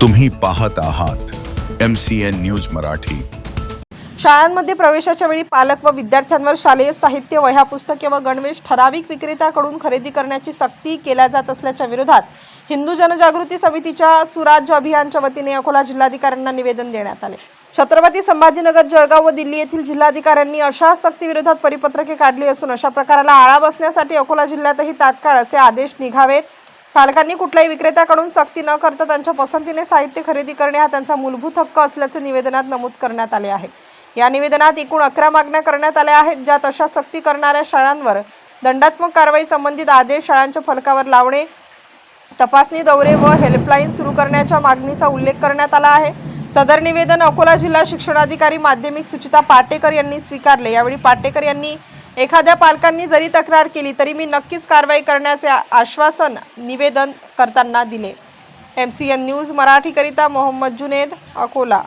तुम्ही पाहत आहात M C N news Marathi. शाळांमध्ये प्रवेशाच्या वेळी पालक व विद्यार्थ्यांवर शालेय साहित्य वह्या पुस्तके व गणवेश ठराविक विक्रेत्याकडून खरेदी करण्याची सक्ती केल्या जात असल्याच्या विरोधात हिंदू जनजागृती समितीच्या सुराज्य अभियानच्या वतीने अकोला जिल्हाधिकाऱ्यांना निवेदन देण्यात आले. छत्रपती संभाजीनगर जळगाव व दिल्ली येथील जिल्हाधिकाऱ्यांनी अशा सक्तीविरोधात परिपत्रके काढली असून अशा प्रकाराला आळा बसण्यासाठी अकोला जिल्ह्यातही तात्काळ असे आदेश निघावेत पालकांनी कुठल्याही विक्रेत्याकडून सक्ती न करता त्यांच्या पसंतीने साहित्य खरेदी करणे हा त्यांचा मूलभूत हक्क असल्याचे निवेदनात नमूद करण्यात आले आहे. या निवेदनात एकूण अकरा मागण्या करण्यात आल्या आहेत ज्यात अशा सक्ती करणाऱ्या शाळांवर दंडात्मक कारवाई संबंधित आदेश शाळांच्या फलकावर लावणे तपासणी दौरे व हेल्पलाईन सुरू करण्याच्या मागणीचा उल्लेख करण्यात आला आहे. सदर निवेदन अकोला जिल्हा शिक्षणाधिकारी माध्यमिक सुचिता पाटेकर यांनी स्वीकारले. यावेळी पाटेकर यांनी एखाद्या पालकांनी जरी तक्रार केली तरी मी नक्कीच कारवाई करण्याचे आश्वासन निवेदन करताना दिले. एम सी एन न्यूज मराठीकरिता मोहम्मद जुनेद अकोला.